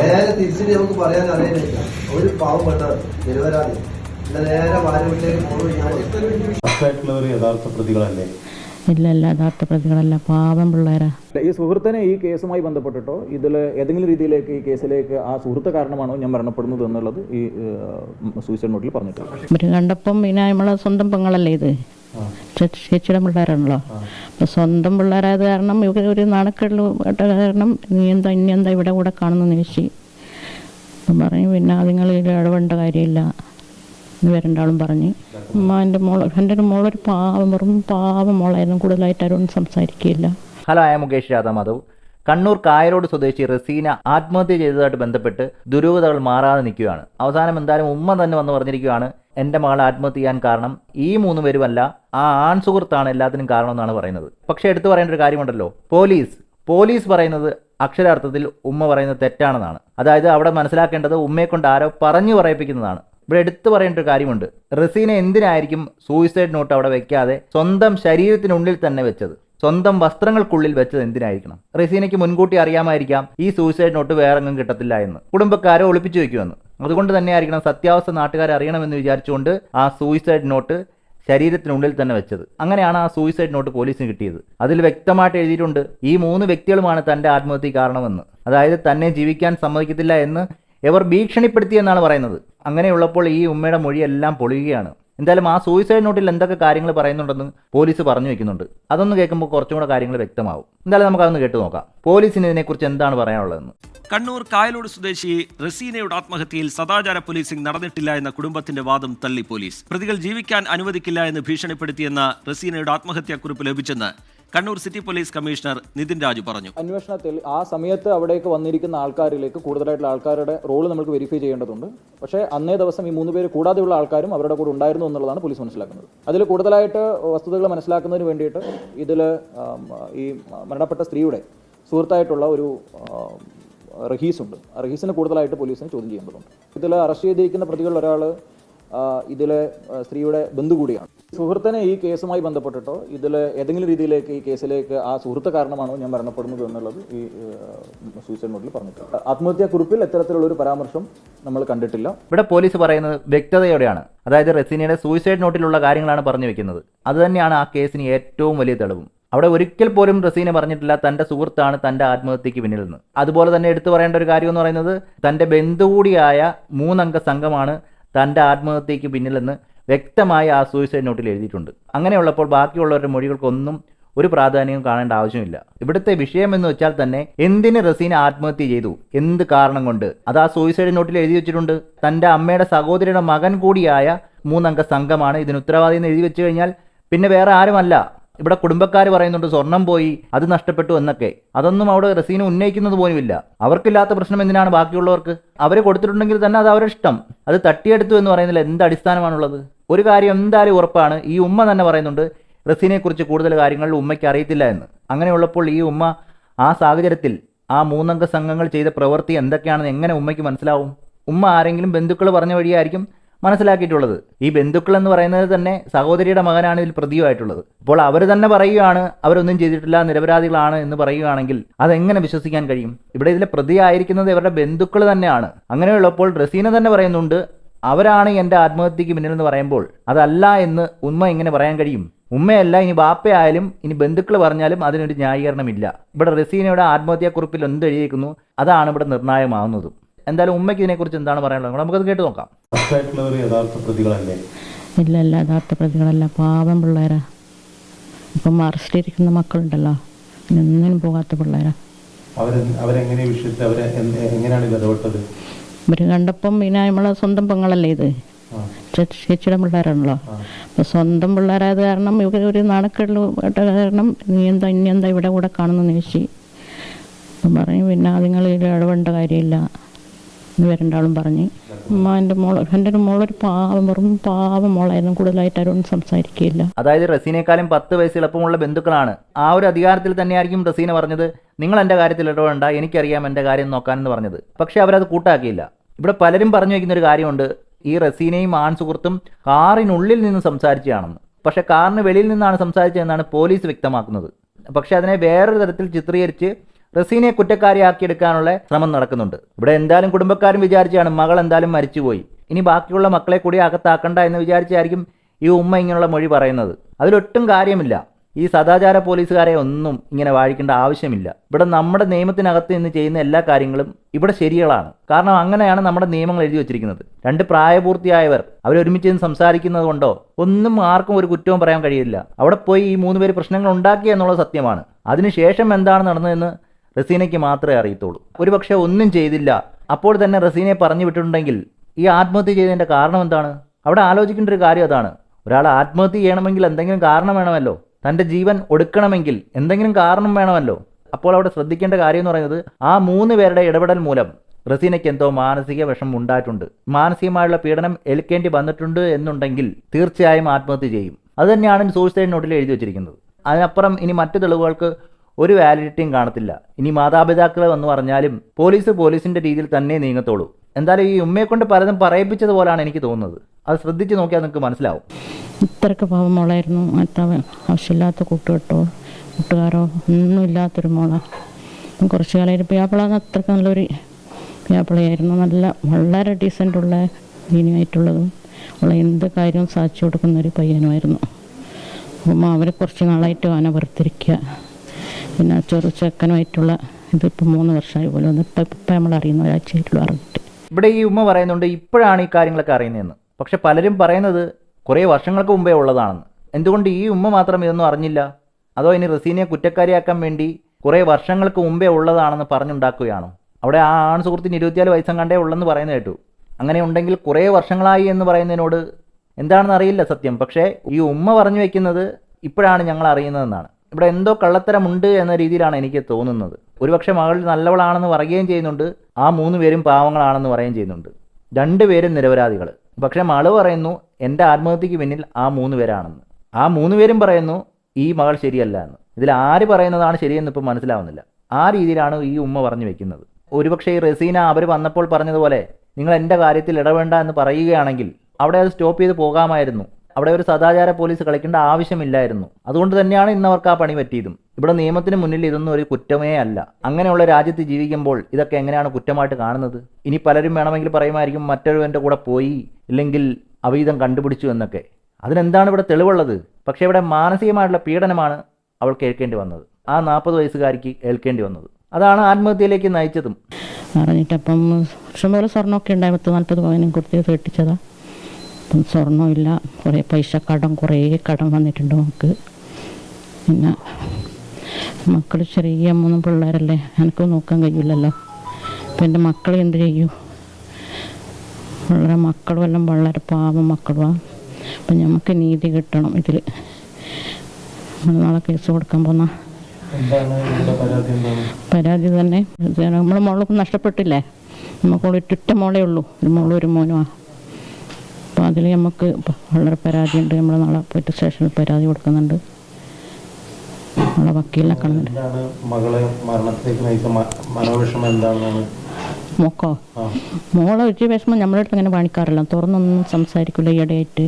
നേരെ തിരിച്ചിട്ട് നമുക്ക് പറയാൻ അറിയാനില്ല ഒരു പാവം പെട്ട നിരവരാതെ നേരെ പോകുന്നു ഞാൻ. മറ്റായിട്ടുള്ളവർ യഥാർത്ഥ പ്രതികളല്ലേ? ഇല്ല ഇല്ല യഥാർത്ഥ പ്രതികളല്ല. പാവം പിള്ളേരാ. ഈ സുഹൃത്തിനെ ഈ കേസുമായി ബന്ധപ്പെട്ടിട്ടോ ഇതിൽ ഏതെങ്കിലും രീതിയിലേക്ക് ഈ കേസിലേക്ക് ആ സുഹൃത്ത് കാരണമാണോ ഞാൻ മരണപ്പെടുന്നത് എന്നുള്ളത് ഈ സൂയിസൈഡ് നോട്ടിൽ പറഞ്ഞിട്ടുണ്ട്. കണ്ടപ്പം പിന്നെ നമ്മളെ സ്വന്തം പെങ്ങളല്ലേ ഇത്? ചേച്ചിയുടെ പിള്ളേരാണല്ലോ. അപ്പം സ്വന്തം പിള്ളേരായത് കാരണം ഇവർ ഒരു നാണക്കേടിൽ കേട്ട കാരണം നീ എന്താ ഇനി എന്താ ഇവിടെ കൂടെ കാണുന്ന നിമിഷി അപ്പം പറഞ്ഞു പിന്നെ അതുങ്ങൾ ഇടപെടേണ്ട കാര്യമില്ല. എന്ന് രണ്ടാളും പറഞ്ഞ്. അമ്മ എന്റെ മോൾ എന്റെ ഒരു മോളൊരു പാവം വെറും പാവം മോളായിരുന്നു. കൂടുതലായിട്ട് ആരും സംസാരിക്കുകയില്ല. ഹലോ ആയ മുകേഷ് രാധാ മാധവ് കണ്ണൂർ കായലോട് സ്വദേശി റസീന ആത്മഹത്യ ചെയ്തതായിട്ട് ബന്ധപ്പെട്ട് ദുരൂഹതകൾ മാറാതെ നിൽക്കുകയാണ്. അവസാനം എന്തായാലും ഉമ്മ തന്നെ വന്ന് പറഞ്ഞിരിക്കുകയാണ് എന്റെ മകൾ ആത്മഹത്യ ചെയ്യാൻ കാരണം ഈ മൂന്ന് പേരുമല്ല ആ ആൺ സുഹൃത്താണ് എല്ലാത്തിനും കാരണമെന്നാണ് പറയുന്നത്. പക്ഷേ എടുത്തു പറയേണ്ട ഒരു കാര്യമുണ്ടല്ലോ പോലീസ് പോലീസ് പറയുന്നത് അക്ഷരാർത്ഥത്തിൽ ഉമ്മ പറയുന്നത് തെറ്റാണെന്നാണ്. അതായത് അവിടെ മനസ്സിലാക്കേണ്ടത് ഉമ്മയെ കൊണ്ട് ആരോ പറഞ്ഞു പറയിപ്പിക്കുന്നതാണ്. ഇവിടെ എടുത്തു പറയേണ്ട ഒരു കാര്യമുണ്ട് റസീന എന്തിനായിരിക്കും സൂയിസൈഡ് നോട്ട് അവിടെ വെക്കാതെ സ്വന്തം ശരീരത്തിനുള്ളിൽ തന്നെ വെച്ചത്? സ്വന്തം വസ്ത്രങ്ങൾക്കുള്ളിൽ വെച്ചത് എന്തിനായിരിക്കണം? റസീനയ്ക്ക് മുൻകൂട്ടി അറിയാമായിരിക്കാം ഈ സൂയിസൈഡ് നോട്ട് വേറെങ്ങും കിട്ടത്തില്ല എന്ന്. കുടുംബക്കാരെ ഒളിപ്പിച്ചു വെക്കുമെന്ന്. അതുകൊണ്ട് തന്നെ ആയിരിക്കണം സത്യാവസ്ഥ നാട്ടുകാരെ അറിയണമെന്ന് വിചാരിച്ചുകൊണ്ട് ആ സൂയിസൈഡ് നോട്ട് ശരീരത്തിനുള്ളിൽ തന്നെ വെച്ചത്. അങ്ങനെയാണ് ആ സൂയിസൈഡ് നോട്ട് പോലീസിന് കിട്ടിയത്. അതിൽ വ്യക്തമായിട്ട് എഴുതിയിട്ടുണ്ട് ഈ മൂന്ന് വ്യക്തികളുമാണ് തന്റെ ആത്മഹത്യ കാരണമെന്ന്. അതായത് തന്നെ ജീവിക്കാൻ സമ്മതിക്കത്തില്ല എന്ന്. ഇവർ ഭീഷണിപ്പെടുത്തിയെന്നാണ് പറയുന്നത്. അങ്ങനെയുള്ളപ്പോൾ ഈ ഉമ്മയുടെ മൊഴിയെല്ലാം പൊളിയുകയാണ്. എന്തായാലും ആ സൂയിസൈഡ് നോട്ടിൽ എന്തൊക്കെ കാര്യങ്ങൾ പറയുന്നുണ്ടെന്ന് പോലീസ് പറഞ്ഞു വെക്കുന്നുണ്ട്. അതൊന്ന് കേൾക്കുമ്പോൾ കുറച്ചും കൂടെ കാര്യങ്ങൾ വ്യക്തമാവും. എന്തായാലും നമുക്ക് അതൊന്ന് കേട്ടു നോക്കാം. പോലീസിന് ഇതിനെക്കുറിച്ച് എന്താണ് പറയാനുള്ളതെന്ന്? കണ്ണൂർ കായലോട് സ്വദേശി റസീനയുടെ ആത്മഹത്യയിൽ സദാചാര പോലീസിംഗ് നടന്നിട്ടില്ല എന്ന കുടുംബത്തിന്റെ വാദം തള്ളി പോലീസ്. പ്രതികൾ ജീവിക്കാൻ അനുവദിക്കില്ല എന്ന് ഭീഷണിപ്പെടുത്തിയെന്ന റസീനയുടെ ആത്മഹത്യാക്കുറിപ്പ് ലഭിച്ചെന്ന് Kannur city police commissioner Nithin Raju പറഞ്ഞു. അന്വേഷണത്തിൽ ആ സമയത്ത് അവിടേക്ക് വന്നിരിക്കുന്ന ആൾക്കാരിലേക്ക് കൂടുതലായിട്ടുള്ള ആൾക്കാരുടെ റോൾ നമുക്ക് വെരിഫൈ ചെയ്യേണ്ടതുണ്ട്. പക്ഷേ അന്നേ ദിവസം ഈ മൂന്ന് പേര് കൂടാതെയുള്ള ആൾക്കാരും അവരുടെ കൂടെ ഉണ്ടായിരുന്നു എന്നുള്ളതാണ് പോലീസ് മനസ്സിലാക്കുന്നത്. അതിൽ കൂടുതലായിട്ട് വസ്തുതകൾ മനസ്സിലാക്കുന്നതിന് വേണ്ടിയിട്ട് ഇതിൽ ഈ മരണപ്പെട്ട സ്ത്രീയുടെ സുഹൃത്തായിട്ടുള്ള ഒരു റഹീസുണ്ട്. റഹീസിനെ കൂടുതലായിട്ട് പോലീസിന് ചോദ്യം ചെയ്യേണ്ടതുണ്ട്. ഇതിൽ അറസ്റ്റ് ചെയ്തിരിക്കുന്ന പ്രതികളിൽ ഒരാൾ ഇതിലെ സ്ത്രീയുടെ ബന്ധു കൂടിയാണ്. സുഹൃത്തിനെ ഈ കേസുമായി ബന്ധപ്പെട്ടിട്ടോ ഇതിൽ ഏതെങ്കിലും രീതിയിലേക്ക് ഈ കേസിലേക്ക് ആ സുഹൃത്ത് കാരണമാണോ ഞാൻ മരണപ്പെടുന്നത് എന്നുള്ളത് ഈ സൂയിസൈഡ് നോട്ടിൽ പറഞ്ഞിട്ടുണ്ട്. ആത്മഹത്യാ കുറിപ്പിൽ ഇത്തരത്തിലുള്ള ഒരു പരാമർശം നമ്മൾ കണ്ടിട്ടില്ല. ഇവിടെ പോലീസ് പറയുന്നത് വ്യക്തതയോടെയാണ്. അതായത് റസീനയുടെ സൂയിസൈഡ് നോട്ടിലുള്ള കാര്യങ്ങളാണ് പറഞ്ഞു വെക്കുന്നത്. അതുതന്നെയാണ് ആ കേസിന് ഏറ്റവും വലിയ തെളിവും. അവിടെ ഒരിക്കൽ പോലും റസീന പറഞ്ഞിട്ടില്ല തന്റെ സുഹൃത്താണ് തന്റെ ആത്മഹത്യക്ക് പിന്നിൽ നിന്ന്. അതുപോലെ തന്നെ എടുത്തു പറയേണ്ട ഒരു കാര്യം എന്ന് പറയുന്നത് തന്റെ ബന്ധു കൂടിയായ മൂന്നംഗ സംഘമാണ് തന്റെ ആത്മഹത്യക്ക് പിന്നിലെന്ന് വ്യക്തമായി ആ സൂയിസൈഡ് നോട്ടിൽ എഴുതിയിട്ടുണ്ട്. അങ്ങനെയുള്ളപ്പോൾ ബാക്കിയുള്ളവരുടെ മൊഴികൾക്കൊന്നും ഒരു പ്രാധാന്യം കാണേണ്ട ആവശ്യമില്ല. ഇവിടുത്തെ വിഷയം എന്ന് വെച്ചാൽ തന്നെ എന്തിന് റസീന ആത്മഹത്യ ചെയ്തു? എന്ത് കാരണം കൊണ്ട്? അത് ആ സൂയിസൈഡ് നോട്ടിൽ എഴുതി വെച്ചിട്ടുണ്ട്. തന്റെ അമ്മയുടെ സഹോദരിയുടെ മകൻ കൂടിയായ മൂന്നംഗ സംഘമാണ് ഇതിന് ഉത്തരവാദി എന്ന് എഴുതി വെച്ച് കഴിഞ്ഞാൽ പിന്നെ വേറെ ആരുമല്ല. ഇവിടെ കുടുംബക്കാർ പറയുന്നുണ്ട് സ്വർണം പോയി അത് നഷ്ടപ്പെട്ടു എന്നൊക്കെ. അതൊന്നും അവിടെ റസീന ഉന്നയിക്കുന്നത് പോലുമില്ല. അവർക്കില്ലാത്ത പ്രശ്നം എന്തിനാണ് ബാക്കിയുള്ളവർക്ക്? അവർ കൊടുത്തിട്ടുണ്ടെങ്കിൽ തന്നെ അത് അവരുടെ ഇഷ്ടം. അത് തട്ടിയെടുത്തു എന്ന് പറയുന്നതിൽ എന്ത് അടിസ്ഥാനമാണുള്ളത്? ഒരു കാര്യം എന്തായാലും ഉറപ്പാണ് ഈ ഉമ്മ തന്നെ പറയുന്നുണ്ട് റസീനെക്കുറിച്ച് കൂടുതൽ കാര്യങ്ങൾ ഉമ്മയ്ക്ക് അറിയത്തില്ല എന്ന്. അങ്ങനെയുള്ളപ്പോൾ ഈ ഉമ്മ ആ സാഹചര്യത്തിൽ ആ മൂന്നംഗ സംഘങ്ങൾ ചെയ്ത പ്രവൃത്തി എന്തൊക്കെയാണെന്ന് എങ്ങനെ ഉമ്മയ്ക്ക് മനസ്സിലാവും? ഉമ്മ ആരെങ്കിലും ബന്ധുക്കൾ പറഞ്ഞ വഴിയായിരിക്കും മനസ്സിലാക്കിയിട്ടുള്ളത്. ഈ ബന്ധുക്കൾ എന്ന് പറയുന്നത് തന്നെ സഹോദരിയുടെ മകനാണ് ഇതിൽ പ്രതിയുമായിട്ടുള്ളത്. അപ്പോൾ അവർ തന്നെ പറയുകയാണ് അവരൊന്നും ചെയ്തിട്ടില്ല നിരപരാധികളാണ് എന്ന് പറയുകയാണെങ്കിൽ അതെങ്ങനെ വിശ്വസിക്കാൻ കഴിയും? ഇവിടെ ഇതിലെ പ്രതിയായിരിക്കുന്നത് ഇവരുടെ ബന്ധുക്കൾ തന്നെയാണ്. അങ്ങനെയുള്ളപ്പോൾ റസീന തന്നെ പറയുന്നുണ്ട് അവരാണ് എന്റെ ആത്മഹത്യക്ക് പിന്നിലെന്ന് പറയുമ്പോൾ അതല്ല എന്ന് ഉമ്മ എങ്ങനെ പറയാൻ കഴിയും. ഉമ്മയല്ല ഇനി ബാപ്പയായാലും ഇനി ബന്ധുക്കൾ പറഞ്ഞാലും അതിനൊരു ന്യായീകരണമില്ല. ഇവിടെ റസീനയുടെ ആത്മഹത്യാക്കുറിപ്പിൽ എന്ത് എഴുതിയിരിക്കുന്നു അതാണ് ഇവിടെ നിർണായകമാവുന്നതും. എന്തായാലും ഉമ്മയ്ക്ക് ഇതിനെക്കുറിച്ച് എന്താണ് പറയാനുള്ളത്? നമുക്കത് കേട്ട് നോക്കാം. ഇല്ല ഇല്ല യഥാർത്ഥ പ്രതികളല്ല. പാവം പിള്ളേരാ. ഇപ്പം അറസ്റ്റിരിക്കുന്ന മക്കളുണ്ടല്ലോ. ഒന്നിനും പോകാത്ത പിള്ളേരാ. ഇവർ കണ്ടപ്പം പിന്നെ നമ്മളെ സ്വന്തം പെങ്ങളല്ലേ ഇത്? ചേച്ചിയുടെ പിള്ളേരാണല്ലോ. അപ്പൊ സ്വന്തം പിള്ളേരായത് കാരണം ഇവർ ഒരു നാണക്കേടിൽ കേട്ട കാരണം നീ എന്താ ഇനി എന്താ ഇവിടെ കൂടെ കാണുന്നു ചോദിച്ചു. അപ്പം പറഞ്ഞു പിന്നെ അതുങ്ങൾ ഇടപെടേണ്ട കാര്യമില്ല. എന്ന് രണ്ടാളും പറഞ്ഞ്. അമ്മ എന്റെ മോൾ എന്റെ ഒരു മോളൊരു പാവം വെറും പാവം മോളായിരുന്നു. കൂടുതലായിട്ട് ആരോടും സംസാരിക്കുകയില്ല. അതായത് റസീനേക്കാളും പത്ത് വയസ്സ് എളുപ്പമുള്ള ബന്ധുക്കളാണ്. ആ ഒരു അധികാരത്തിൽ തന്നെയായിരിക്കും റസീന പറഞ്ഞത് നിങ്ങൾ എന്റെ കാര്യത്തിൽ ഇടപെടണ്ട എനിക്കറിയാം എന്റെ കാര്യം നോക്കാനെന്ന് പറഞ്ഞത്. പക്ഷേ അവരത് കൂട്ടാക്കിയില്ല. ഇവിടെ പലരും പറഞ്ഞു വയ്ക്കുന്ന ഒരു കാര്യമുണ്ട് ഈ റസീനയും ആൺ സുഹൃത്തും കാറിനുള്ളിൽ നിന്ന് സംസാരിച്ചതാണെന്ന്. പക്ഷേ കാറിന് വെളിയിൽ നിന്നാണ് സംസാരിച്ചതെന്നാണ് പോലീസ് വ്യക്തമാക്കുന്നത്. പക്ഷേ അതിനെ വേറൊരു തരത്തിൽ ചിത്രീകരിച്ച് റസീനെ കുറ്റക്കാരിയാക്കിയെടുക്കാനുള്ള ശ്രമം നടക്കുന്നുണ്ട്. ഇവിടെ എന്തായാലും കുടുംബക്കാരും വിചാരിച്ചാണ് മകൾ എന്തായാലും മരിച്ചുപോയി. ഇനി ബാക്കിയുള്ള മക്കളെ കൂടി അകത്താക്കണ്ട എന്ന് വിചാരിച്ചായിരിക്കും ഈ ഉമ്മ ഇങ്ങനെയുള്ള മൊഴി പറയുന്നത്. അതിലൊട്ടും കാര്യമില്ല. ഈ സദാചാര പോലീസുകാരെ ഒന്നും ഇങ്ങനെ വാഴിക്കേണ്ട ആവശ്യമില്ല. ഇവിടെ നമ്മുടെ നിയമത്തിനകത്ത് നിന്ന് ചെയ്യുന്ന എല്ലാ കാര്യങ്ങളും ഇവിടെ ശരികളാണ്. കാരണം അങ്ങനെയാണ് നമ്മുടെ നിയമങ്ങൾ എഴുതി വെച്ചിരിക്കുന്നത്. രണ്ട് പ്രായപൂർത്തിയായവർ അവരൊരുമിച്ച് നിന്ന് സംസാരിക്കുന്നത് കൊണ്ടോ ഒന്നും ആർക്കും ഒരു കുറ്റവും പറയാൻ കഴിയില്ല. അവിടെ പോയി ഈ മൂന്ന് പേര് പ്രശ്നങ്ങൾ ഉണ്ടാക്കി എന്നുള്ളത് സത്യമാണ്. അതിനുശേഷം എന്താണ് നടന്നതെന്ന് റസീനയ്ക്ക് മാത്രമേ അറിയത്തുള്ളൂ. ഒരുപക്ഷെ ഒന്നും ചെയ്തില്ല. അപ്പോൾ തന്നെ റസീനയെ പറഞ്ഞു വിട്ടിട്ടുണ്ടെങ്കിൽ ഈ ആത്മഹത്യ ചെയ്തതിന്റെ കാരണം എന്താണ്? അവിടെ ആലോചിക്കേണ്ട ഒരു കാര്യം അതാണ്. ഒരാൾ ആത്മഹത്യ ചെയ്യണമെങ്കിൽ എന്തെങ്കിലും കാരണം വേണമല്ലോ. തന്റെ ജീവൻ ഒടുക്കണമെങ്കിൽ എന്തെങ്കിലും കാരണം വേണമല്ലോ. അപ്പോൾ അവിടെ ശ്രദ്ധിക്കേണ്ട കാര്യം എന്ന് പറയുന്നത് ആ മൂന്ന് പേരുടെ ഇടപെടൽ മൂലം റസീനയ്ക്ക് എന്തോ മാനസിക വിഷമം ഉണ്ടായിട്ടുണ്ട്. മാനസികമായുള്ള പീഡനം ഏൽക്കേണ്ടി വന്നിട്ടുണ്ട് എന്നുണ്ടെങ്കിൽ തീർച്ചയായും ആത്മഹത്യ ചെയ്യും. അതുതന്നെയാണ് സൂയിസൈഡ് നോട്ടിൽ എഴുതി വെച്ചിരിക്കുന്നത്. അതിനപ്പുറം ഇനി മറ്റു തെളിവുകൾക്ക് ഒരു വാലിഡിറ്റിയും കാണത്തില്ല. ഇനി മാതാപിതാക്കൾ എന്ന് പറഞ്ഞാലും പോലീസ് പോലീസിന്റെ രീതിയിൽ തന്നെ നീങ്ങത്തുള്ളൂ എന്തായാലും ഈ ഉമ്മയെ കൊണ്ട് പലതും പറയിപ്പിച്ചതുപോലാണ് എനിക്ക് തോന്നുന്നത്. അത് ശ്രദ്ധിച്ച് നോക്കിയാൽ നിങ്ങൾക്ക് മനസ്സിലാവും. ഇത്രയ്ക്ക് പാവം മോളായിരുന്നു. മറ്റേ ആവശ്യമില്ലാത്ത കൂട്ടുകെട്ടോ കൂട്ടുകാരോ ഒന്നും ഇല്ലാത്തൊരു മോളാണ് കുറച്ച് കാലം പിയാപ്പിളാന്ന് അത്രയ്ക്ക് നല്ലൊരു പിയാപ്പിളയായിരുന്നു. നല്ല വളരെ ഡീസന്റുള്ള ഇനിയായിട്ടുള്ളതും ഉള്ള എന്ത് കാര്യവും സാധിച്ചു കൊടുക്കുന്ന ഒരു പയ്യനുമായിരുന്നു. അപ്പം അവരെ കുറച്ച് നാളായിട്ട് ആന വെറുത്തിരിക്കുക. പിന്നെ ചെറു ചെക്കനുമായിട്ടുള്ള ഇതിപ്പോൾ മൂന്ന് വർഷമായി പോലും ഇപ്പം ഇപ്പം നമ്മൾ അറിയുന്ന ഒരാഴ്ചയായിട്ടുള്ള അറിഞ്ഞിട്ട് ഇവിടെ ഈ ഉമ്മ പറയുന്നുണ്ട് ഇപ്പോഴാണ് ഈ കാര്യങ്ങളൊക്കെ അറിയുന്നതെന്ന്. പക്ഷെ പലരും പറയുന്നത് കുറേ വർഷങ്ങൾക്ക് മുമ്പേ ഉള്ളതാണെന്ന്. എന്തുകൊണ്ട് ഈ ഉമ്മ മാത്രം ഇതൊന്നും അറിഞ്ഞില്ല? അതോ ഇനി റസീനെ കുറ്റക്കാരിയാക്കാൻ വേണ്ടി കുറേ വർഷങ്ങൾക്ക് മുമ്പേ ഉള്ളതാണെന്ന് പറഞ്ഞുണ്ടാക്കുകയാണോ? അവിടെ ആ ആൺ സുഹൃത്തിന് ഇരുപത്തിയാൽ വയസ്സം കണ്ടേ ഉള്ളെന്ന് പറയുന്നത് കേട്ടു. അങ്ങനെ ഉണ്ടെങ്കിൽ കുറേ വർഷങ്ങളായി എന്ന് പറയുന്നതിനോട് എന്താണെന്ന് അറിയില്ല സത്യം. പക്ഷേ ഈ ഉമ്മ പറഞ്ഞു വെക്കുന്നത് ഇപ്പോഴാണ് ഞങ്ങൾ അറിയുന്നതെന്നാണ്. ഇവിടെ എന്തോ കള്ളത്തരമുണ്ട് എന്ന രീതിയിലാണ് എനിക്ക് തോന്നുന്നത്. ഒരുപക്ഷെ മകൾ നല്ലവളാണെന്ന് പറയുകയും ചെയ്യുന്നുണ്ട്. ആ മൂന്ന് പേരും പാവങ്ങളാണെന്ന് പറയുകയും ചെയ്യുന്നുണ്ട്. രണ്ടുപേരും നിരപരാധികൾ. പക്ഷേ മകൾ പറയുന്നു എന്റെ ആത്മഹത്യക്ക് പിന്നിൽ ആ മൂന്ന് പേരാണെന്ന്. ആ മൂന്ന് പേരും പറയുന്നു ഈ മകൾ ശരിയല്ല എന്ന്. ഇതിൽ ആര് പറയുന്നതാണ് ശരിയെന്ന് ഇപ്പം മനസ്സിലാവുന്നില്ല. ആ രീതിയിലാണ് ഈ ഉമ്മ പറഞ്ഞു വെക്കുന്നത്. ഒരുപക്ഷെ ഈ റസീന അവർ വന്നപ്പോൾ പറഞ്ഞതുപോലെ നിങ്ങൾ എന്റെ കാര്യത്തിൽ ഇടവേണ്ട എന്ന് പറയുകയാണെങ്കിൽ അവിടെ അത് സ്റ്റോപ്പ് ചെയ്ത് പോകാമായിരുന്നു. അവിടെ ഒരു സദാചാര പോലീസ് കളിക്കേണ്ട ആവശ്യമില്ലായിരുന്നു. അതുകൊണ്ട് തന്നെയാണ് ഇന്ന് അവർക്ക് ആ പണി പറ്റിയതും. ഇവിടെ നിയമത്തിന് മുന്നിൽ ഇതൊന്നും ഒരു കുറ്റമേ അല്ല. അങ്ങനെയുള്ള രാജ്യത്ത് ജീവിക്കുമ്പോൾ ഇതൊക്കെ എങ്ങനെയാണ് കുറ്റമായിട്ട് കാണുന്നത്? ഇനി പലരും വേണമെങ്കിൽ പറയുമായിരിക്കും മറ്റൊരുവന്റെ കൂടെ പോയി ഇല്ലെങ്കിൽ അവീതം കണ്ടുപിടിച്ചു എന്നൊക്കെ. അതിനെന്താണ് ഇവിടെ തെളിവുള്ളത്? പക്ഷേ ഇവിടെ മാനസികമായിട്ടുള്ള പീഡനമാണ് അവൾ കേൾക്കേണ്ടി വന്നത്. ആ നാൽപ്പത് വയസ്സുകാരിക്ക് ഏൽക്കേണ്ടി വന്നത്. അതാണ് ആത്മഹത്യയിലേക്ക് നയിച്ചതും. അറിഞ്ഞിട്ടപ്പം ഇഷ്ടംപോലെ സ്വർണമൊക്കെ ഉണ്ടായി പത്ത് നാൽപ്പത് പവനും കുർത്തി കെട്ടിച്ചതാ. സ്വർണമില്ല. കുറേ പൈസ കടം കുറേ കടം വന്നിട്ടുണ്ട് നമുക്ക്. പിന്നെ മക്കൾ ചെറിയ മൂന്ന് പിള്ളേരല്ലേ എനിക്ക് നോക്കാൻ കഴിയില്ലല്ലോ. അപ്പം എന്റെ മക്കൾ എന്ത് ചെയ്യൂ? വളരെ മക്കളും എല്ലാം വളരെ പാവം മക്കളുമാണ് അപ്പം നമുക്ക് നീതി കിട്ടണം ഇതിൽ നാളെ കേസ് കൊടുക്കാൻ പോന്ന. പരാതി തന്നെ. നമ്മളെ മോളൊക്കെ നഷ്ടപ്പെട്ടില്ലേ? നമുക്ക് ഒറ്റ മോളേ ഉള്ളൂ. ഒരു മോളും ഒരു മോനുമാണ് അതിൽ നമുക്ക് വളരെ പരാതിയുണ്ട്. നമ്മൾ നാളെ പോയിട്ട് സ്റ്റേഷനിൽ പരാതി കൊടുക്കുന്നുണ്ട്. നമ്മളെ വക്കീലിനെ കാണുന്നുണ്ട് മോക്കോ? മോളെ ഒരു വിഷമം നമ്മളെ അടുത്ത് അങ്ങനെ കാണിക്കാറില്ല തുറന്നൊന്നും സംസാരിക്കില്ല ഈയിടെയായിട്ട്.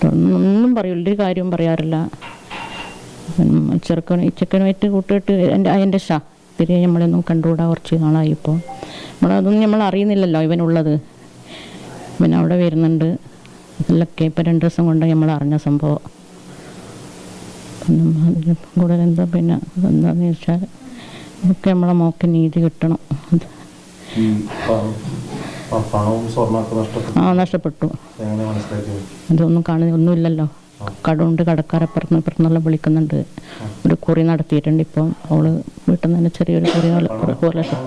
തുറന്നൊന്നും പറയില്ല ഒരു കാര്യവും പറയാറില്ല. ചെറുക്കൻ ചെക്കനുമായിട്ട് കൂട്ടിയിട്ട് എന്റെ എന്റെ ഷാ തിരികെ നമ്മളൊന്നും കണ്ടുകൂടാ കുറച്ച് നാളായി ഇപ്പോൾ. നമ്മളതൊന്നും നമ്മൾ അറിയുന്നില്ലല്ലോ ഇവനുള്ളത്. ഇവൻ അവിടെ വരുന്നുണ്ട്. ഇതൊക്കെ ഇപ്പം രണ്ട് ദിവസം കൊണ്ട് നമ്മൾ അറിഞ്ഞ സംഭവം. കൂടുതൽ എന്താ പിന്നെ എന്താണെന്ന് ചോദിച്ചാൽ ഇതൊക്കെ നമ്മളെ മോക്ക് നീതി കിട്ടണം. ആ നഷ്ടപ്പെട്ടു. ഇതൊന്നും കാണുന്ന ഒന്നുമില്ലല്ലോ. കടമുണ്ട് കടക്കാരപ്പുറന്ന് ഇപ്പുറന്നെല്ലാം വിളിക്കുന്നുണ്ട്. ഒരു കുറി നടത്തിയിട്ടുണ്ട് ഇപ്പം. അവൾ വീട്ടിൽ നിന്ന് തന്നെ ചെറിയൊരു കുറി ഒരു ലക്ഷം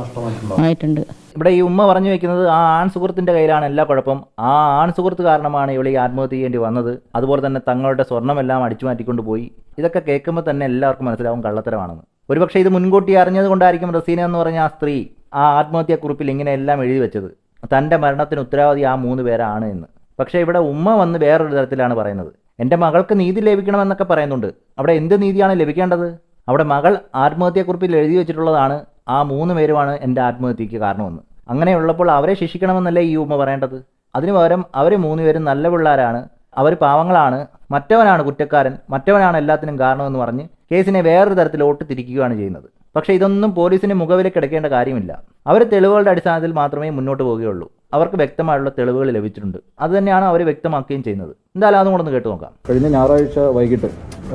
ആയിട്ടുണ്ട്. ഇവിടെ ഈ ഉമ്മ പറഞ്ഞു വെക്കുന്നത് ആ ആൺ സുഹൃത്തിന്റെ കയ്യിലാണ് എല്ലാ കുഴപ്പം ആ ആൺ സുഹൃത്ത് കാരണമാണ് ഇവൾ ഈ ആത്മഹത്യ ചെയ്യേണ്ടി വന്നത്. അതുപോലെ തന്നെ തങ്ങളുടെ സ്വർണമെല്ലാം അടിച്ചു മാറ്റിക്കൊണ്ട് പോയി. ഇതൊക്കെ കേൾക്കുമ്പോൾ തന്നെ എല്ലാവർക്കും മനസ്സിലാവും കള്ളത്തരമാണെന്ന്. ഒരുപക്ഷെ ഇത് മുൻകൂട്ടി അറിഞ്ഞത് കൊണ്ടായിരിക്കും റസീന എന്ന് പറഞ്ഞ ആ സ്ത്രീ ആ ആത്മഹത്യാക്കുറിപ്പിൽ ഇങ്ങനെ എല്ലാം എഴുതി വെച്ചത്. തന്റെ മരണത്തിന് ഉത്തരവാദി ആ മൂന്ന് പേരാണ് എന്ന്. പക്ഷേ ഇവിടെ ഉമ്മ വന്ന് വേറൊരു തരത്തിലാണ് പറയുന്നത്. എന്റെ മകൾക്ക് നീതി ലഭിക്കണമെന്നൊക്കെ പറയുന്നുണ്ട്. അവിടെ എന്ത് നീതിയാണ് ലഭിക്കേണ്ടത്? അവിടെ മകൾ ആത്മഹത്യാക്കുറിപ്പിൽ എഴുതി വെച്ചിട്ടുള്ളതാണ്. ആ മൂന്ന് പേരുമാണ് എന്റെ ആത്മഹത്യക്ക് കാരണമെന്ന്. അങ്ങനെയുള്ളപ്പോൾ അവരെ ശിക്ഷിക്കണമെന്നല്ലേ ഈ ഉമ്മ പറയേണ്ടത്? അതിനു പകരം അവർ മൂന്ന് പേരും നല്ല പിള്ളേരാണ് അവർ പാവങ്ങളാണ് മറ്റവനാണ് കുറ്റക്കാരൻ മറ്റവനാണ് എല്ലാത്തിനും കാരണമെന്ന് പറഞ്ഞ് കേസിനെ വേറൊരു തരത്തിലോട്ട് തിരിക്കുകയാണ് ചെയ്യുന്നത്. പക്ഷേ ഇതൊന്നും പോലീസിന് മുഖവില കിടക്കേണ്ട കാര്യമില്ല. അവർ തെളിവുകളുടെ അടിസ്ഥാനത്തിൽ മാത്രമേ മുന്നോട്ട് പോവുകയുള്ളൂ അവർക്ക് വ്യക്തമായുള്ള തെളിവുകൾ ലഭിച്ചിട്ടുണ്ട്. അത് തന്നെയാണ് അവർ വ്യക്തമാക്കുകയും ചെയ്യുന്നത്. എന്തായാലും അതും കൂടെ ഒന്ന് കേട്ട് നോക്കാം. കഴിഞ്ഞ ഞായറാഴ്ച വൈകിട്ട്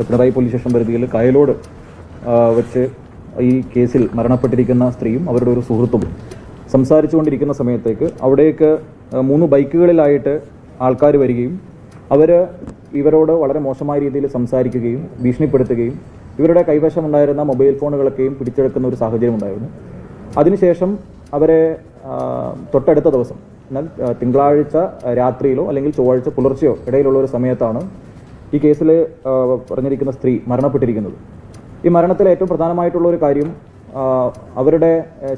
പിണറായി പോലീസ് സ്റ്റേഷൻ പരിധിയിൽ കയലോട് വെച്ച് ഈ കേസിൽ മരണപ്പെട്ടിരിക്കുന്ന സ്ത്രീയും അവരുടെ ഒരു സുഹൃത്തും സംസാരിച്ചുകൊണ്ടിരിക്കുന്ന സമയത്തേക്ക് അവിടേക്ക് മൂന്ന് ബൈക്കുകളിലായിട്ട് ആൾക്കാർ വരികയും അവർ ഇവരോട് വളരെ മോശമായ രീതിയിൽ സംസാരിക്കുകയും ഭീഷണിപ്പെടുത്തുകയും ഇവരുടെ കൈവശമുണ്ടായിരുന്ന മൊബൈൽ ഫോണുകളൊക്കെയും പിടിച്ചെടുക്കുന്ന ഒരു സാഹചര്യം ഉണ്ടായിരുന്നു. അതിനുശേഷം അവരെ തൊട്ടടുത്ത ദിവസം എന്നാൽ തിങ്കളാഴ്ച രാത്രിയിലോ അല്ലെങ്കിൽ ചൊവ്വാഴ്ച പുലർച്ചെയോ ഇടയിലുള്ള ഒരു സമയത്താണ് ഈ കേസിൽ പറഞ്ഞിരിക്കുന്ന സ്ത്രീ മരണപ്പെട്ടിരിക്കുന്നത്. ഈ മരണത്തിൽ ഏറ്റവും പ്രധാനമായിട്ടുള്ള ഒരു കാര്യം അവരുടെ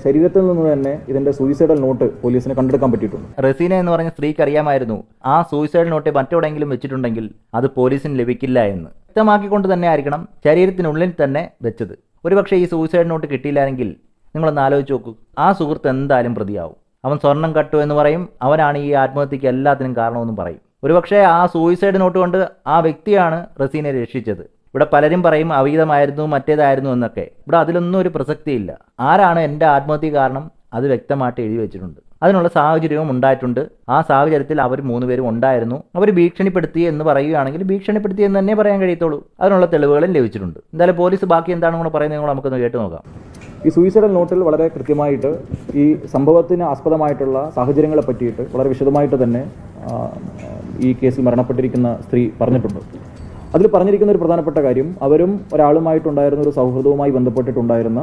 ശരീരത്തിൽ നിന്ന് തന്നെ ഇതിന്റെ സൂയിസൈഡൽ നോട്ട് പോലീസിന് കണ്ടെടുക്കാൻ പറ്റിയിട്ടുണ്ട്. റസീന എന്ന് പറഞ്ഞ സ്ത്രീക്ക് അറിയാമായിരുന്നു ആ സൂയിസൈഡൽ നോട്ട് മറ്റെവിടെയെങ്കിലും വെച്ചിട്ടുണ്ടെങ്കിൽ അത് പോലീസിന് ലഭിക്കില്ല എന്ന്. വ്യക്തമാക്കിക്കൊണ്ട് തന്നെ ആയിരിക്കണം ശരീരത്തിനുള്ളിൽ തന്നെ വെച്ചത്. ഒരുപക്ഷെ ഈ സൂയിസൈഡ് നോട്ട് കിട്ടിയില്ലായെങ്കിൽ നിങ്ങളൊന്ന് ആലോചിച്ച് നോക്കൂ ആ സുഹൃത്ത് എന്തായാലും പ്രതിയാവും. അവൻ സ്വർണം കട്ടു എന്ന് പറയും അവനാണ് ഈ ആത്മഹത്യക്ക് എല്ലാത്തിനും കാരണമെന്നും പറയും. ഒരുപക്ഷെ ആ സൂയിസൈഡ് നോട്ട് കൊണ്ട് ആ വ്യക്തിയാണ് റസീനെ രക്ഷിച്ചത്. ഇവിടെ പലരും പറയും അവീതമായിരുന്നു മറ്റേതായിരുന്നു എന്നൊക്കെ. ഇവിടെ അതിലൊന്നും ഒരു പ്രസക്തിയില്ല. ആരാണ് എന്റെ ആത്മഹത്യ കാരണം? അത് വ്യക്തമായിട്ട് എഴുതി വെച്ചിട്ടുണ്ട്. അതിനുള്ള സാഹചര്യവും ഉണ്ടായിട്ടുണ്ട്. ആ സാഹചര്യത്തിൽ അവർ മൂന്നുപേരും ഉണ്ടായിരുന്നു. അവർ ഭീഷണിപ്പെടുത്തി എന്ന് പറയുകയാണെങ്കിൽ ഭീഷണിപ്പെടുത്തി എന്ന് തന്നെ പറയാൻ കഴിയത്തുള്ളൂ. അതിനുള്ള തെളിവുകളും ലഭിച്ചിട്ടുണ്ട്. എന്തായാലും പോലീസ് ബാക്കി എന്താണ് കൂടെ പറയുന്നത് നിങ്ങൾ നമുക്കൊന്ന് കേട്ട് നോക്കാം. ഈ സൂയിസൈഡൽ നോട്ടിൽ വളരെ കൃത്യമായിട്ട് ഈ സംഭവത്തിന് ആസ്പദമായിട്ടുള്ള സാഹചര്യങ്ങളെ പറ്റിയിട്ട് വളരെ വിശദമായിട്ട് തന്നെ ഈ കേസിൽ മരണപ്പെട്ടിരിക്കുന്ന സ്ത്രീ പറഞ്ഞിട്ടുണ്ട്. അതിൽ പറഞ്ഞിരിക്കുന്ന ഒരു പ്രധാനപ്പെട്ട കാര്യം അവരും ഒരാളുമായിട്ടുണ്ടായിരുന്ന ഒരു സൗഹൃദവുമായി ബന്ധപ്പെട്ടിട്ടുണ്ടായിരുന്ന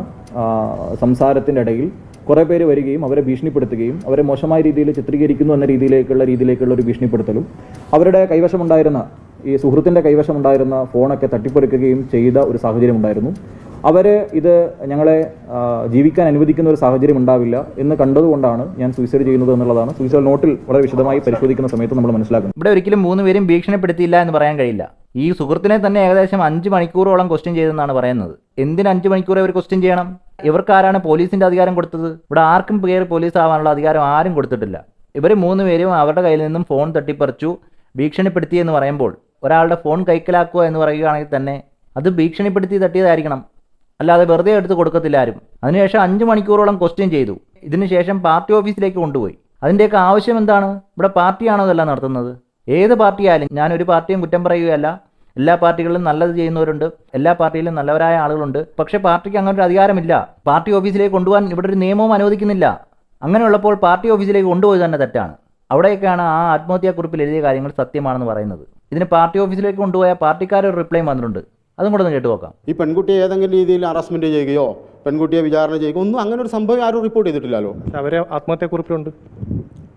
സംസാരത്തിന്റെ ഇടയിൽ കുറേ പേര് വരികയും അവരെ ഭീഷണിപ്പെടുത്തുകയും അവരെ മോശമായ രീതിയിൽ ചിത്രീകരിക്കുന്നു എന്ന രീതിയിലേക്കുള്ള രീതിയിലേക്കുള്ള ഒരു ഭീഷണിപ്പെടുത്തലും അവരുടെ കൈവശമുണ്ടായിരുന്ന ഈ സുഹൃത്തിന്റെ കൈവശമുണ്ടായിരുന്ന ഫോണൊക്കെ തട്ടിപ്പറിക്കുകയും ചെയ്ത ഒരു സാഹചര്യം ഉണ്ടായിരുന്നു. അവർ ഇത് ഞങ്ങളെ ജീവിക്കാൻ അനുവദിക്കുന്ന ഒരു സാഹചര്യം ഉണ്ടാവില്ല എന്ന് കണ്ടതുകൊണ്ടാണ് ഞാൻ സൂയിസൈഡ് ചെയ്യുന്നത് എന്നുള്ളതാണ്. സൂയിസൈഡ് നോട്ടിൽ വളരെ വിശദമായി പരിശോധിക്കുന്ന സമയത്ത് നമ്മൾ മനസ്സിലാക്കുന്നത്. ഇവിടെ ഒരിക്കലും മൂന്ന് പേരും ഭീഷണിപ്പെടുത്തിയില്ല എന്ന് പറയാൻ കഴിയില്ല. ഈ സുഹൃത്തിനെ തന്നെ ഏകദേശം അഞ്ച് മണിക്കൂറോളം ക്വസ്റ്റ്യൻ ചെയ്തെന്നാണ് പറയുന്നത്. എന്തിന് അഞ്ച് മണിക്കൂർ ഇവർ ക്വസ്റ്റ്യൻ ചെയ്യണം? ഇവർക്കാരാണ് പോലീസിന്റെ അധികാരം കൊടുത്തത്? ഇവിടെ ആർക്കും പേര് പോലീസ് ആവാനുള്ള അധികാരം ആരും കൊടുത്തിട്ടില്ല. ഇവർ മൂന്ന് പേരും അവരുടെ കയ്യിൽ നിന്നും ഫോൺ തട്ടിപ്പറിച്ചു ഭീഷണിപ്പെടുത്തി എന്ന് പറയുമ്പോൾ ഒരാളുടെ ഫോൺ കൈക്കലാക്കുക എന്ന് പറയുകയാണെങ്കിൽ തന്നെ അത് ഭീഷണിപ്പെടുത്തി തട്ടിയതായിരിക്കണം. അല്ലാതെ വെറുതെ എടുത്ത് കൊടുക്കത്തില്ല ആരും. അതിനുശേഷം അഞ്ച് മണിക്കൂറോളം ക്വസ്റ്റ്യൻ ചെയ്തു. ഇതിനുശേഷം പാർട്ടി ഓഫീസിലേക്ക് കൊണ്ടുപോയി. അതിന്റെയൊക്കെ ആവശ്യം എന്താണ്? ഇവിടെ പാർട്ടിയാണോ ഇതെല്ലാം നടത്തുന്നത്? ഏത് പാർട്ടിയായാലും ഞാൻ ഒരു പാർട്ടിയും കുറ്റം പറയുകയല്ല. എല്ലാ പാർട്ടികളിലും നല്ലത് ചെയ്യുന്നവരുണ്ട് എല്ലാ പാർട്ടിയിലും നല്ലവരായ ആളുകളുണ്ട്. പക്ഷേ പാർട്ടിക്ക് അങ്ങനെ ഒരു അധികാരമില്ല. പാർട്ടി ഓഫീസിലേക്ക് കൊണ്ടുപോകാൻ ഇവിടെ ഒരു നിയമവും അനുവദിക്കുന്നില്ല. അങ്ങനെയുള്ളപ്പോൾ പാർട്ടി ഓഫീസിലേക്ക് കൊണ്ടുപോയി തന്നെ തെറ്റാണ്. അവിടെയൊക്കെയാണ് ആ ആത്മഹത്യാക്കുറിപ്പിൽ എഴുതിയ കാര്യങ്ങൾ സത്യമാണെന്ന് പറയുന്നത്. ഇതിന് പാർട്ടി ഓഫീസിലേക്ക് കൊണ്ടുപോയ പാർട്ടിക്കാരൊരു റിപ്ലൈ വന്നിട്ടുണ്ട്. അതും കൂടെ ഒന്ന് കേട്ടു നോക്കാം. ഈ പെൺകുട്ടിയെ ഏതെങ്കിലും രീതിയിൽ അറസ്റ്റ്മെന്റ് ചെയ്യുകയോ പെൺകുട്ടിയെ വിചാരണ ചെയ്യുകയോ ഒന്നും അങ്ങനെ ഒരു സംഭവം ആരും റിപ്പോർട്ട് ചെയ്തിട്ടില്ലല്ലോ. അവരെ ആത്മഹത്യാക്കുറിപ്പിലുണ്ട്.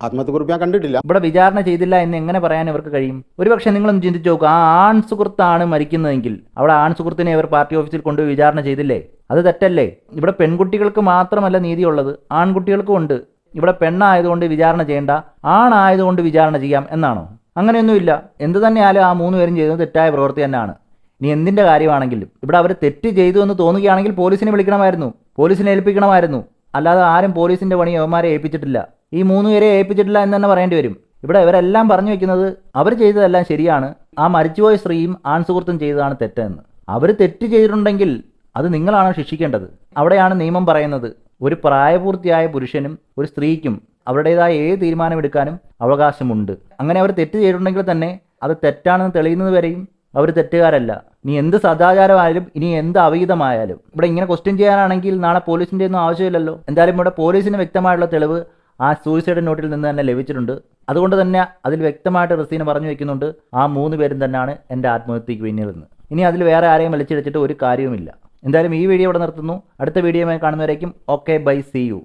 ആത്മഹത്യക്കുറിപ്പ് ഞാൻ കണ്ടിട്ടില്ല. ഇവിടെ വിചാരണ ചെയ്തില്ല എന്ന് എങ്ങനെ പറയാൻ ഇവർക്ക് കഴിയും? ഒരുപക്ഷെ നിങ്ങളൊന്ന് ചിന്തിച്ചു നോക്കുക ആ ആൺ സുഹൃത്താണ് മരിക്കുന്നതെങ്കിൽ അവിടെ ആൺ സുഹൃത്തിനെ ഇവർ പാർട്ടി ഓഫീസിൽ കൊണ്ടുപോയി വിചാരണ ചെയ്തില്ലേ? അത് തെറ്റല്ലേ? ഇവിടെ പെൺകുട്ടികൾക്ക് മാത്രമല്ല നീതിയുള്ളത് ആൺകുട്ടികൾക്കും ഉണ്ട്. ഇവിടെ പെണ്ണായതുകൊണ്ട് വിചാരണ ചെയ്യേണ്ട ആണായതുകൊണ്ട് വിചാരണ ചെയ്യാം എന്നാണോ? അങ്ങനെയൊന്നുമില്ല. എന്ത് തന്നെയാലും ആ മൂന്ന് പേരും ചെയ്തത് തെറ്റായ പ്രവൃത്തി തന്നെയാണ്. ഇനി എന്തിന്റെ കാര്യമാണെങ്കിലും? ഇവിടെ അവർ തെറ്റ് ചെയ്തു എന്ന് തോന്നുകയാണെങ്കിൽ പോലീസിനെ വിളിക്കണമായിരുന്നു പോലീസിനെ ഏൽപ്പിക്കണമായിരുന്നു. അല്ലാതെ ആരും പോലീസിന്റെ പണി യവന്മാരെ ഏൽപ്പിച്ചിട്ടില്ല. ഈ മൂന്ന് പേരെ ഏൽപ്പിച്ചിട്ടില്ല എന്ന് തന്നെ പറയേണ്ടി വരും. ഇവിടെ ഇവരെല്ലാം പറഞ്ഞു വെക്കുന്നത് അവർ ചെയ്തതെല്ലാം ശരിയാണ്. ആ മരിച്ചുപോയ സ്ത്രീയും ആൺ സുഹൃത്തും ചെയ്തതാണ് തെറ്റെന്ന്. അവർ തെറ്റ് ചെയ്തിട്ടുണ്ടെങ്കിൽ അത് നിങ്ങളാണ് ശിക്ഷിക്കേണ്ടത്? അവിടെയാണ് നിയമം പറയുന്നത്. ഒരു പ്രായപൂർത്തിയായ പുരുഷനും ഒരു സ്ത്രീക്കും അവരുടേതായ ഏത് തീരുമാനമെടുക്കാനും അവകാശമുണ്ട്. അങ്ങനെ അവർ തെറ്റ് ചെയ്തിട്ടുണ്ടെങ്കിൽ തന്നെ അത് തെറ്റാണെന്ന് തെളിയുന്നത് വരെയും അവർ തെറ്റുകാരല്ല. നീ എന്ത് സദാചാരമായാലും ഇനി എന്ത് അവിഹിതമായാലും. ഇവിടെ ഇങ്ങനെ ക്വസ്റ്റ്യൻ ചെയ്യാനാണെങ്കിൽ നാളെ പോലീസിന്റെ ഒന്നും ആവശ്യമില്ലല്ലോ. എന്തായാലും ഇവിടെ പോലീസിന് വ്യക്തമായിട്ടുള്ള തെളിവ് ആ സൂയിസൈഡ് നോട്ടിൽ നിന്ന് തന്നെ ലഭിച്ചിട്ടുണ്ട്. അതുകൊണ്ട് തന്നെ അതിൽ വ്യക്തമായിട്ട് റസീന പറഞ്ഞു വെക്കുന്നുണ്ട് ആ മൂന്ന് പേരും തന്നെയാണ് എന്റെ ആത്മഹത്യക്ക് പിന്നിലെന്ന് ഇനി അതിൽ വേറെ ആരെയും വലിച്ചിടിച്ചിട്ട് ഒരു കാര്യവുമില്ല. എന്തായാലും ഈ വീഡിയോ ഇവിടെ നിർത്തുന്നു. അടുത്ത വീഡിയോയുമായി കാണുന്നവരേക്കും ഓക്കെ ബൈ സി യു